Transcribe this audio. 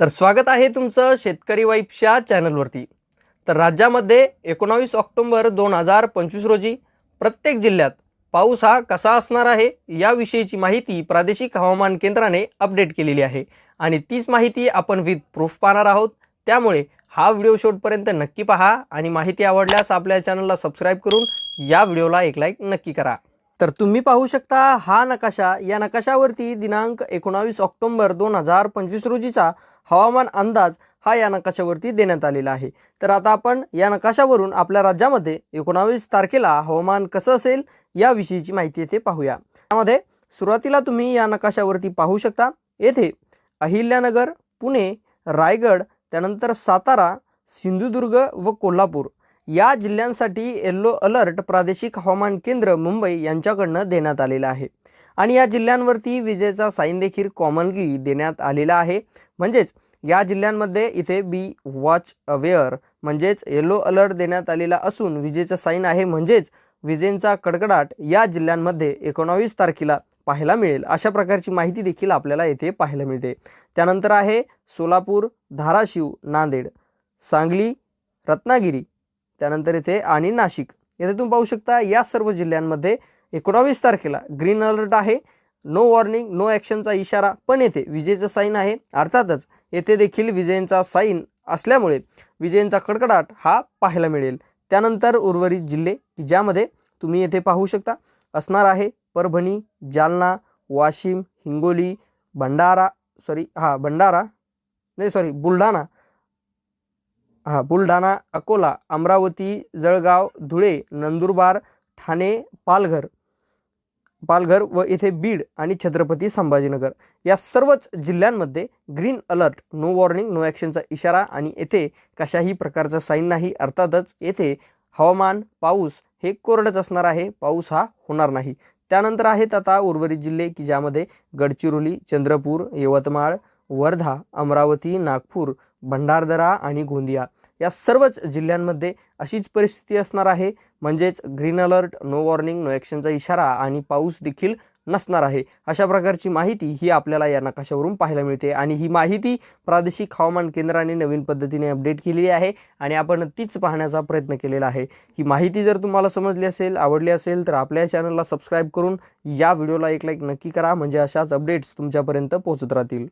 तर स्वागत आहे तुमचं शेतकरी वाईफच्या चॅनलवरती. तर राज्यामध्ये एकोणावीस ऑक्टोंबर दोन हजार पंचवीस रोजी प्रत्येक जिल्ह्यात पाऊस हा कसा असणार आहे याविषयीची माहिती प्रादेशिक हवामान केंद्राने अपडेट केलेली आहे. आणि तीच माहिती आपण विथ प्रूफ पाहणार आहोत. त्यामुळे हा व्हिडिओ शेवटपर्यंत नक्की पहा आणि माहिती आवडल्यास आपल्या चॅनलला सबस्क्राईब करून या व्हिडिओला एक लाईक नक्की करा. तर तुम्ही पाहू शकता हा नकाशा या नकाशावरती दिनांक एकोणावीस ऑक्टोंबर दोन हजार पंचवीस रोजीचा हवामान अंदाज हा या नकाशावरती देण्यात आलेला आहे. तर आता आपण या नकाशावरून आपल्या राज्यामध्ये एकोणावीस तारखेला हवामान कसं असेल याविषयीची माहिती येथे पाहूया. त्यामध्ये सुरुवातीला तुम्ही या नकाशावरती पाहू शकता येथे अहिल्यानगर पुणे रायगड त्यानंतर सातारा सिंधुदुर्ग व कोल्हापूर. या जिल्ह्यांसाठी येल्लो अलर्ट प्रादेशिक हवामान केंद्र मुंबई यांच्याकडनं देण्यात आलेलं आहे. आणि या जिल्ह्यांवरती विजेचा साईन देखील कॉमनली देण्यात आलेला आहे. म्हणजेच या जिल्ह्यांमध्ये इथे बी वॉच अवेअर म्हणजेच येलो अलर्ट देण्यात आलेला असून विजेचा साईन आहे. म्हणजेच विजेंचा कडकडाट या जिल्ह्यांमध्ये एकोणावीस तारखेला पाहायला मिळेल. अशा प्रकारची माहिती देखील आपल्याला येथे पाहायला मिळते. त्यानंतर आहे सोलापूर धाराशिव नांदेड सांगली रत्नागिरी त्यानंतर इथे आणि नाशिक. येथे तुम्ही पाहू शकता या सर्व जिल्ह्यांमध्ये एकोणावीस तारखेला ग्रीन अलर्ट आहे. नो वॉर्निंग नो ॲक्शनचा इशारा पण येथे विजेचं साईन आहे. अर्थातच येथे देखील विजेंचा साईन असल्यामुळे विजेंचा कडकडाट हा पाहायला मिळेल. त्यानंतर उर्वरित जिल्हे की ज्यामध्ये तुम्ही येथे पाहू शकता असणार आहे परभणी जालना वाशिम हिंगोली भंडारा सॉरी हां भंडारा नाही सॉरी बुलढाणा हां बुलढाणा अकोला अमरावती जळगाव धुळे नंदुरबार ठाणे पालघर. पालघर व येथे बीड आणि छत्रपती संभाजीनगर. या सर्वच जिल्ह्यांमध्ये green alert no warning no ॲक्शनचा इशारा आणि येथे कशाही प्रकारचा साईन नाही. अर्थातच येथे हवामान पाऊस हे कोरडच असणार आहे. पाऊस हा होणार नाही. त्यानंतर आहेत आता उर्वरित जिल्हे की ज्यामध्ये गडचिरोली चंद्रपूर यवतमाळ वर्धा अमरावती नागपूर भंडारदरा आणि गोंदिया या सर्वच जिल्ह्यांमध्ये अशीच परिस्थिती असणार आहे. म्हणजेच green alert no warning no ॲक्शनचा इशारा आणि पाऊस देखील नसणार आहे. अशा प्रकारची माहिती ही आपल्याला या नकाशावरून पाहायला मिळते आणि ही माहिती प्रादेशिक हवामान केंद्राने नवीन पद्धतीने अपडेट केलेली आहे आणि आपण तीच पाहण्याचा प्रयत्न केलेला आहे. ही माहिती जर तुम्हाला समजली असेल आवडली असेल तर आपल्या चॅनलला सबस्क्राईब करून या व्हिडिओला एक लाईक नक्की करा. म्हणजे अशाच अपडेट्स तुमच्यापर्यंत पोहोचत राहतील.